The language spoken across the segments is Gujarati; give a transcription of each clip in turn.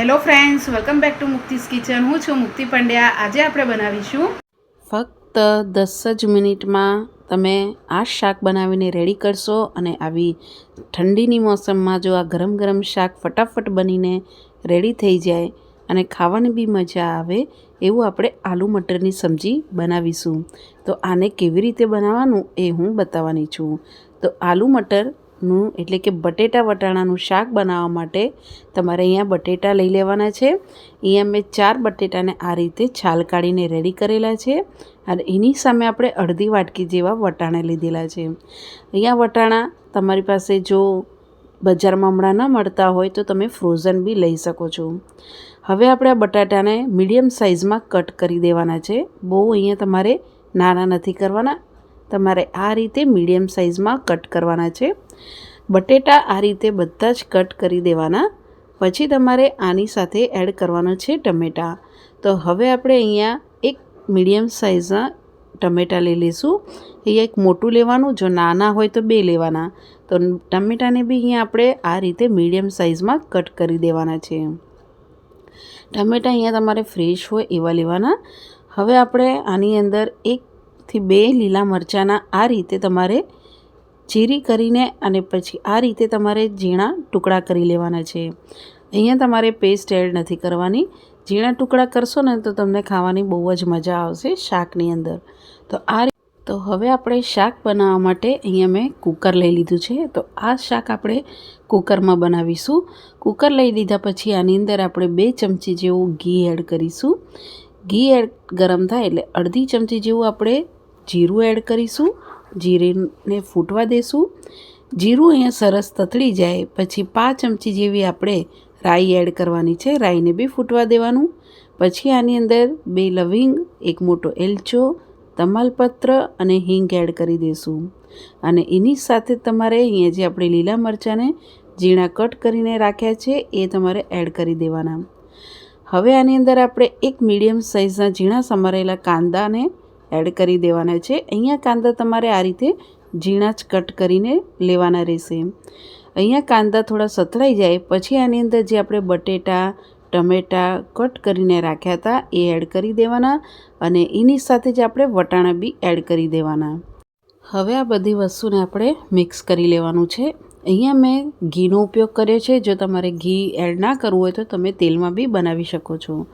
Hello friends welcome back to Mukti's kitchen હું છું મુક્તિ પંડ્યા. આજે આપણે બનાવીશું ફક્ત દસ જ મિનિટમાં તમે આ શાક બનાવીને રેડી કરશો અને આવી ઠંડીની મોસમમાં જો આ ગરમ ગરમ શાક ફટાફટ બનીને રેડી થઈ જાય અને ખાવાની બી મજા આવે, એવું આપણે આલુ મટરની સબ્જી બનાવીશું. તો આને કેવી રીતે બનાવવાનું એ હું બતાવવાની છું. તો આલુ મટરનું એટલે કે બટેટા વટાણાનું શાક બનાવવા માટે તમારે અહીંયા બટેટા લઈ લેવાના છે. અહીંયા મેં ચાર બટેટાને આ રીતે છાલ કાઢીને રેડી કરેલા છે અને એની સામે આપણે અડધી વાટકી જેવા વટાણા લીધેલા છે. અહીંયા વટાણા તમારી પાસે જો બજારમાં હમણાં ન મળતા હોય તો તમે ફ્રોઝન બી લઈ શકો છો. હવે આપણે આ બટાટાને મીડિયમ સાઇઝમાં કટ કરી દેવાના છે. બહુ અહીંયા તમારે નાના નથી કરવાના. તમારે આ રીતે મીડિયમ સાઇઝમાં કટ કરવાના છે. બટેટા આ રીતે બધા જ કટ કરી દેવાના. પછી તમારે આની સાથે એડ કરવાનો છે ટમેટાં. તો હવે આપણે અહીંયા એક મીડિયમ સાઇઝના ટમેટાં લઈ લઈશું. અહીંયા એક મોટું લેવાનું, જો નાના હોય તો બે લેવાના. તો ટમેટાને બી અહીંયા આપણે આ રીતે મીડિયમ સાઇઝમાં કટ કરી દેવાના છે. ટમેટાં અહીંયા તમારે ફ્રેશ હોય એવા લેવાના. હવે આપણે આની અંદર એકથી બે લીલા મરચાંના આ રીતે તમારે ચીરી કરીને અને પછી આ રીતે તમારે ઝીણા ટુકડા કરી લેવાના છે. અહીંયા તમારે પેસ્ટ એડ નથી કરવાની. ઝીણા ટુકડા કરશો ને તો તમને ખાવાની બહુ જ મજા આવશે શાકની અંદર. તો આ તો હવે આપણે શાક બનાવવા માટે અહીંયા મેં કુકર લઈ લીધું છે. તો આ શાક આપણે કુકરમાં બનાવીશું. કુકર લઈ લીધા પછી આની અંદર આપણે બે ચમચી જેવું ઘી એડ કરીશું. ઘી એડ ગરમ થાય એટલે અડધી ચમચી જેવું આપણે જીરું એડ કરીશું, જીરીને ફૂટવા દેશું. જીરું અહીંયા સરસ તતળી જાય, પછી પાંચ ચમચી જેવી આપણે રાઈ એડ કરવાની છે, રાઈને બી ફૂટવા દેવાનું. પછી આની અંદર બે લવિંગ, એક મોટો એલચો, તમાલપત્ર અને હિંગ એડ કરી દઈશું અને એની સાથે તમારે અહીંયા જે આપણે લીલા મરચાંને ઝીણા કટ કરીને રાખ્યા છે, એ તમારે એડ કરી દેવાના. હવે આની અંદર આપણે એક મીડિયમ સાઇઝના ઝીણા સમારેલા કાંદાને એડ કરી દેવાના છે. અહીંયા કાંદા તમારે આ રીતે ઝીણા જ કટ કરીને લેવાના રહેશે. અહીંયા કાંદા થોડા સતળાઈ જાય, પછી આની અંદર જે આપણે બટેટા, ટમેટાં કટ કરીને રાખ્યા હતા, એ એડ કરી દેવાના અને એની સાથે જ આપણે વટાણા બી એડ કરી દેવાના. હવે આ બધી વસ્તુને આપણે મિક્સ કરી લેવાનું છે. અહીંયા મેં ઘીનો ઉપયોગ કર્યો છે. જો તમારે ઘી એડ ના કરવું હોય તો તમે તેલમાં બી બનાવી શકો છો.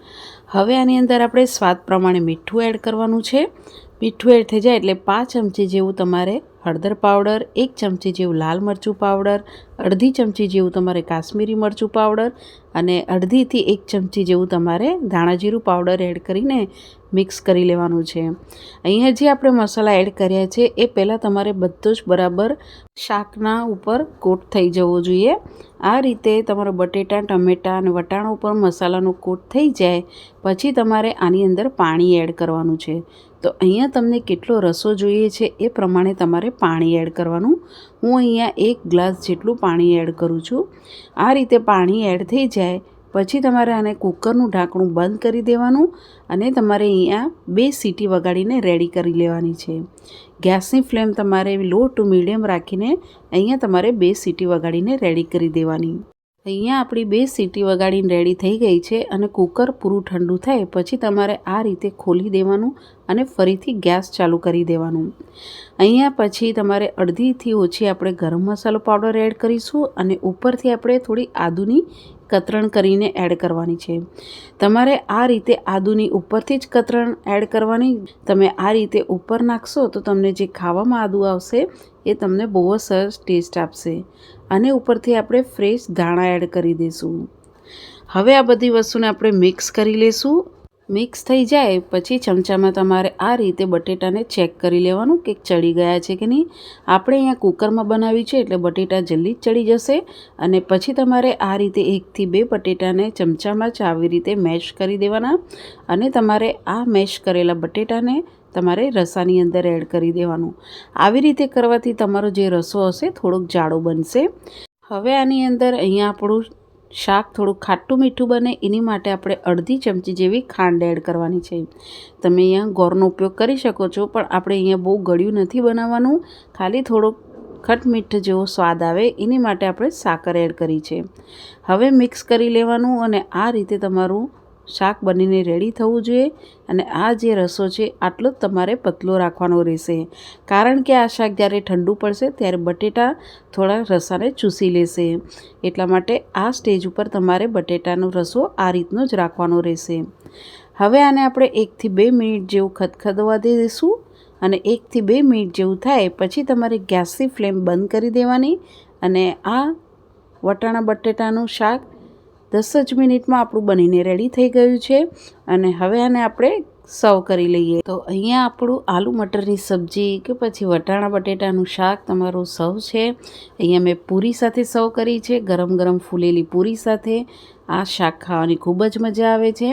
હવે આની અંદર આપણે સ્વાદ પ્રમાણે મીઠું એડ કરવાનું છે. મીઠું એડ થઈ જાય એટલે પાંચ ચમચી જેવું તમારે હળદર પાવડર, એક ચમચી જેવું લાલ મરચું પાવડર, અડધી ચમચી જેવું તમારે કાશ્મીરી મરચું પાવડર અને અડધીથી એક ચમચી જેવું તમારે ધાણાજીરું પાવડર એડ કરીને મિક્સ કરી લેવાનું છે. અહીંયા જે આપણે મસાલા એડ કર્યા છે, એ પહેલાં તમારે બધું જ બરાબર શાકના ઉપર કોટ થઈ જવો જોઈએ. આ રીતે તમારો બટેટા, ટમેટાં અને વટાણા ઉપર મસાલાનો કોટ થઈ જાય, પછી તમારે આની અંદર પાણી એડ કરવાનું છે. તો અહીંયા તમને કેટલો રસો જોઈએ છે એ પ્રમાણે તમારે પાણી એડ કરવાનું. હું અહીંયા એક ગ્લાસ જેટલું પાણી એડ કરું છું. આ રીતે પાણી એડ થઈ જાય, પછી તમારે આને કુકરનું ઢાંકણું બંધ કરી દેવાનું અને તમારે અહીંયા બે સીટી વગાડીને રેડી કરી લેવાની છે. ગેસની ફ્લેમ તમારે લો ટુ મીડિયમ રાખીને અહીંયા તમારે બે સીટી વગાડીને રેડી કરી દેવાની. અહીંયા આપણી બે સીટી વગાડીને રેડી થઈ ગઈ છે અને કુકર પૂરું ઠંડુ થાય પછી તમારે આ રીતે ખોલી દેવાનું અને ફરીથી ગેસ ચાલુ કરી દેવાનું. અહીંયા પછી તમારે અડધીથી ઓછી આપણે ગરમ મસાલો પાવડર એડ કરીશું અને ઉપરથી આપણે થોડી આદુની કતરણ કરીને એડ કરવાની છે. તમારે આ રીતે આદુની ઉપરથી જ કતરણ એડ કરવાની. તમે આ રીતે ઉપર નાખશો તો તમને જે ખાવામાં આદુ આવશે એ તમને બહુ જ સરસ ટેસ્ટ આપશે. અને ઉપરથી આપણે ફ્રેશ ધાણા એડ કરી દઈશું હવે આ બધી વસ્તુને આપણે મિક્સ કરી લઈશું મિક્સ થઈ જાય પછી ચમચામાં તમારે આ રીતે બટેટાને ચેક કરી લેવાનું કે ચડી ગયા છે કે નહીં. આપણે અહીંયા કુકરમાં બનાવી છે એટલે બટેટા જલ્દી જ ચડી જશે અને પછી તમારે આ રીતે એકથી બે બટેટાને ચમચામાં જ આવી રીતે મેશ કરી દેવાના અને તમારે આ મેશ કરેલા બટેટાને તમારે રસાની અંદર એડ કરી દેવાનું. આવી રીતે કરવાથી તમારો જે રસો હશે થોડોક જાડો બનશે. હવે આની અંદર અહીંયા આપણું શાક થોડું ખાટું મીઠું બને, એની માટે આપણે અડધી ચમચી જેવી ખાંડ એડ કરવાની છે. તમે અહીંયા ગોળનો ઉપયોગ કરી શકો છો, પણ આપણે અહીંયા બહુ ગળ્યું નથી બનાવવાનું. ખાલી થોડોક ખટમીઠ જેવો સ્વાદ આવે, એની માટે આપણે સાકર એડ કરી છે. હવે મિક્સ કરી લેવાનું અને આ રીતે તમારું શાક બનીને રેડી થવું જોઈએ અને આ જે રસો છે, આટલો જ તમારે પતલો રાખવાનો રહેશે. કારણ કે આ શાક જ્યારે ઠંડુ પડશે, ત્યારે બટેટા થોડા રસાને ચૂસી લેશે. એટલા માટે આ સ્ટેજ ઉપર તમારે બટેટાનો રસો આ રીતનો જ રાખવાનો રહેશે. હવે આને આપણે એકથી બે મિનિટ જેવું ખદખદવા દઈશું અને એકથી બે મિનિટ જેવું થાય પછી તમારે ગેસની ફ્લેમ બંધ કરી દેવાની અને આ વટાણા બટેટાનું શાક દસ જ મિનિટમાં આપણું બનીને રેડી થઈ ગયું છે અને હવે આને આપણે સર્વ કરી લઈએ. તો અહીંયા આપણું આલુ મટરની સબ્જી કે પછી વટાણા બટેટાનું શાક તમારું સર્વ છે. અહીંયા મેં પૂરી સાથે સર્વ કરી છે, ગરમ ગરમ ફૂલેલી પૂરી સાથે. આ શાક ખાવાની ખૂબ જ મજા આવે છે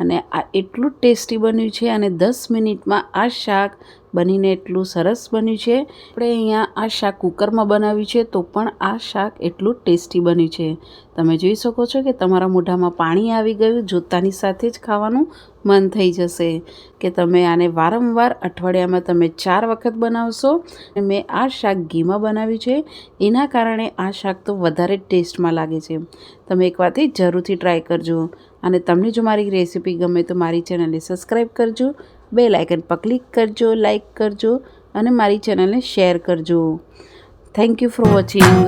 અને આ એટલું ટેસ્ટી બન્યું છે અને દસ મિનિટમાં આ શાક બનીને એટલું સરસ બન્યું છે. આપણે અહીંયા આ શાક કુકરમાં બનાવ્યું છે તો પણ આ શાક એટલું ટેસ્ટી બન્યું છે. તમે જોઈ શકો છો કે તમારા મોઢામાં પાણી આવી ગયું, જોતાની સાથે જ ખાવાનું મન થઈ જશે. કે તમે આને વારંવાર અઠવાડિયામાં તમે ચાર વખત બનાવશો. મેં આ શાક ઘીમાં બનાવ્યું છે. એના કારણે આ શાક તો વધારે ટેસ્ટમાં લાગે છે. તમે એક વાત જરૂરથી ટ્રાય કરજો. અને તમને જો મારી રેસીપી ગમે તો મારી ચેનલને સબસ્ક્રાઈબ કરજો. બે લાઇકન પર ક્લિક કરજો, લાઇક કરજો અને મારી ચેનલને શેર કરજો. Thank you for watching.